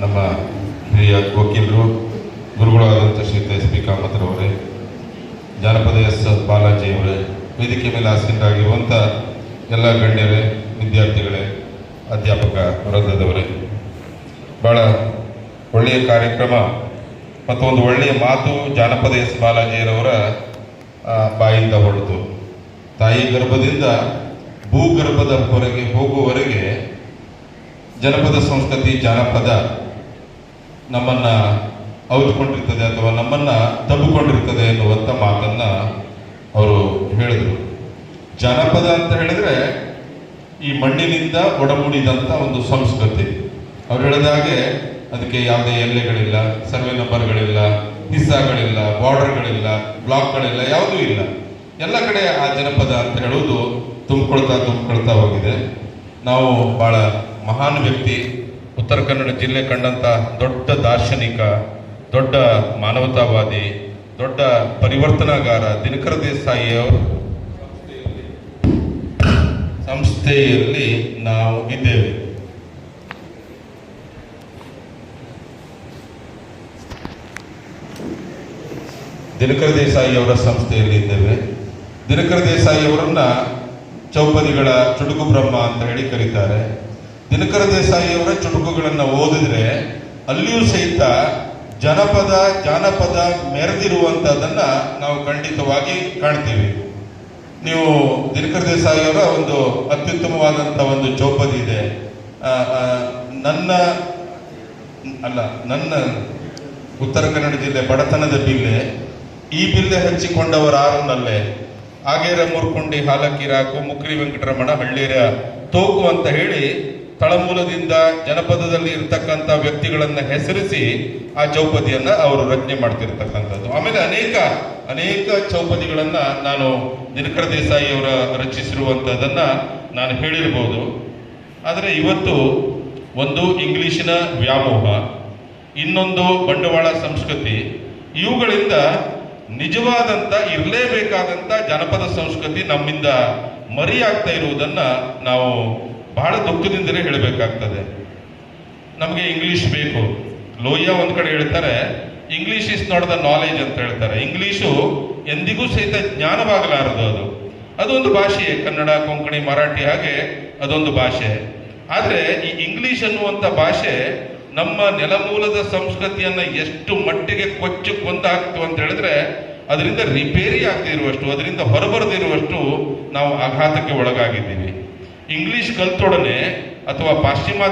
ನಮ್ಮ ಹಿರಿಯ ವಕೀಲರು, ಗುರುಗಳಾದಂಥ ಶ್ರೀತ ಎಸ್ ಪಿ ಕಾಮತ್ರವರೇ ಜಾನಪದ ಎಸ್ ಬಾಲಾಜಿ ಅವರೇ, ವೇದಿಕೆ ಮೇಲೆ ಆಸೀನರಾಗಿರುವಂಥ ಎಲ್ಲ ಗಣ್ಯರೇ, ವಿದ್ಯಾರ್ಥಿಗಳೇ, ಅಧ್ಯಾಪಕ ವೃಂದದವರೇ ಭಾಳ ಒಳ್ಳೆಯ ಕಾರ್ಯಕ್ರಮ ಮತ್ತು ಒಂದು ಒಳ್ಳೆಯ ಮಾತು ಜಾನಪದ ಎಸ್ ಬಾಲಾಜಿಯರವರ ಬಾಯಿಂದ ಹೊರತು ತಾಯಿ ಗರ್ಭದಿಂದ ಭೂಗರ್ಭದ ಹೊರಗೆ ಹೋಗುವವರೆಗೆ ಜನಪದ ಸಂಸ್ಕೃತಿ ಜಾನಪದ ನಮ್ಮನ್ನ ಅವಿತುಕೊಂಡಿರ್ತದೆ ಅಥವಾ ನಮ್ಮನ್ನ ತಬ್ಬಿಕೊಂಡಿರ್ತದೆ ಎನ್ನುವಂಥ ಮಾತನ್ನ ಅವರು ಹೇಳಿದರು. ಜಾನಪದ ಅಂತ ಹೇಳಿದ್ರೆ ಈ ಮಣ್ಣಿನಿಂದ ಒಡಮೂಡಿದಂಥ ಒಂದು ಸಂಸ್ಕೃತಿ. ಅವ್ರು ಹೇಳಿದ ಹಾಗೆ ಅದಕ್ಕೆ ಯಾವುದೇ ಎಲ್ಲೆಗಳಿಲ್ಲ ಸರ್ವೆ ನಂಬರ್ಗಳಿಲ್ಲ, ಹಿಸ್ಸಾಗಳಿಲ್ಲ, ಬಾರ್ಡರ್ಗಳಿಲ್ಲ, ಬ್ಲಾಕ್ಗಳಿಲ್ಲ, ಯಾವುದೂ ಇಲ್ಲ. ಎಲ್ಲ ಕಡೆ ಆ ಜನಪದ ಅಂತ ಹೇಳುವುದು ತುಂಬಿಕೊಳ್ತಾ ತುಂಬಿಕೊಳ್ತಾ ಹೋಗಿದೆ. ನಾವು ಬಹಳ ಮಹಾನ್ ವ್ಯಕ್ತಿ, ಉತ್ತರ ಕನ್ನಡ ಜಿಲ್ಲೆ ಕಂಡಂತ ದೊಡ್ಡ ದಾರ್ಶನಿಕ, ದೊಡ್ಡ ಮಾನವತಾವಾದಿ, ದೊಡ್ಡ ಪರಿವರ್ತನಾಗಾರ ದಿನಕರ ದೇಸಾಯಿ ಅವರು. ಸಂಸ್ಥೆಯಲ್ಲಿ ನಾವು ಇದ್ದೇವೆ. ದಿನಕರ ದೇಸಾಯಿ ಅವರ ಸಂಸ್ಥೆಯಲ್ಲಿ ಇದ್ದೇವೆ. ದಿನಕರ ದೇಸಾಯಿ ಅವರನ್ನ ಚೌಪದಿಗಳ ಚುಟುಕು ಬ್ರಹ್ಮ ಅಂತ ಹೇಳಿ ಕರೀತಾರೆ. ದಿನಕರ ದೇಸಾಯಿ ಅವರ ಚುಟುಕುಗಳನ್ನು ಓದಿದ್ರೆ ಅಲ್ಲಿಯೂ ಸಹಿತ ಜನಪದ, ಜಾನಪದ ಮೆರೆದಿರುವಂಥದ್ದನ್ನು ನಾವು ಖಂಡಿತವಾಗಿ ಕಾಣ್ತೀವಿ. ನೀವು ದಿನಕರ ದೇಸಾಯಿ ಅವರ ಒಂದು ಅತ್ಯುತ್ತಮವಾದಂಥ ಒಂದು ಚೌಪದಿ ಇದೆ. ನನ್ನ, ಅಲ್ಲ, ನನ್ನ ಉತ್ತರ ಕನ್ನಡ ಜಿಲ್ಲೆ ಬಡತನದ ಬಿಲ್ಲೆ, ಈ ಬಿಲ್ಲೆ ಹಚ್ಚಿಕೊಂಡವರಾರು ನಲ್ಲೆ ಆಗೇರ ಮೂರ್ಕೊಂಡಿ ಹಾಲಕ್ಕಿರಾಕು, ಮುಕ್ರಿ ವೆಂಕಟರಮಣ ಹಳ್ಳಿರ ತೋಕು ಅಂತ ಹೇಳಿ ತಳಮೂಲದಿಂದ ಜನಪದದಲ್ಲಿ ಇರ್ತಕ್ಕಂಥ ವ್ಯಕ್ತಿಗಳನ್ನ ಹೆಸರಿಸಿ ಆ ಚೌಪದಿಯನ್ನ ಅವರು ರಚನೆ ಮಾಡ್ತಿರ್ತಕ್ಕಂಥದ್ದು. ಆಮೇಲೆ ಅನೇಕ ಅನೇಕ ಚೌಪದಿಗಳನ್ನ ನಾನು ದಿನಕರ ದೇಸಾಯಿ ಅವರ ರಚಿಸಿರುವಂಥದ್ದನ್ನ ನಾನು ಹೇಳಿರ್ಬೋದು. ಆದರೆ ಇವತ್ತು ಒಂದು ಇಂಗ್ಲಿಶಿನ ವ್ಯಾಮೋಹ, ಇನ್ನೊಂದು ಬಂಡವಾಳ ಸಂಸ್ಕೃತಿ, ಇವುಗಳಿಂದ ನಿಜವಾದಂತ, ಇರಲೇಬೇಕಾದಂತ ಜನಪದ ಸಂಸ್ಕೃತಿ ನಮ್ಮಿಂದ ಮರಿಯಾಗ್ತಾ ಇರುವುದನ್ನ ನಾವು ಬಹಳ ದುಃಖದಿಂದಲೇ ಹೇಳಬೇಕಾಗ್ತದೆ. ನಮಗೆ ಇಂಗ್ಲಿಷ್ ಬೇಕು. ಲೋಯ್ಯ ಒಂದು ಕಡೆ ಹೇಳ್ತಾರೆ English is not the knowledge ಅಂತ ಹೇಳ್ತಾರೆ. ಇಂಗ್ಲೀಷು ಎಂದಿಗೂ ಸಹಿತ ಜ್ಞಾನವಾಗಲಾರದು ಅದು. ಅದೊಂದು ಭಾಷೆ, ಕನ್ನಡ, ಕೊಂಕಣಿ, ಮರಾಠಿ, ಹಾಗೆ ಅದೊಂದು ಭಾಷೆ. ಆದರೆ ಈ ಇಂಗ್ಲೀಷ್ ಅನ್ನುವಂಥ ಭಾಷೆ ನಮ್ಮ ನೆಲಮೂಲದ ಸಂಸ್ಕೃತಿಯನ್ನು ಎಷ್ಟು ಮಟ್ಟಿಗೆ ಕೊಚ್ಚು ಕೊಂದಾಕ್ತು ಅಂತ ಹೇಳಿದ್ರೆ, ಅದರಿಂದ ರಿಪೇರಿ ಆಗದೆ ಇರುವಷ್ಟು ಅದರಿಂದ ಹೊರಬರದಿರುವಷ್ಟು ನಾವು ಆಘಾತಕ್ಕೆ ಒಳಗಾಗಿದ್ದೀವಿ. ಇಂಗ್ಲಿಷ್ ಕಲ್ತೊಡನೆ ಅಥವಾ ಪಾಶ್ಚಿಮಾತ್ಯ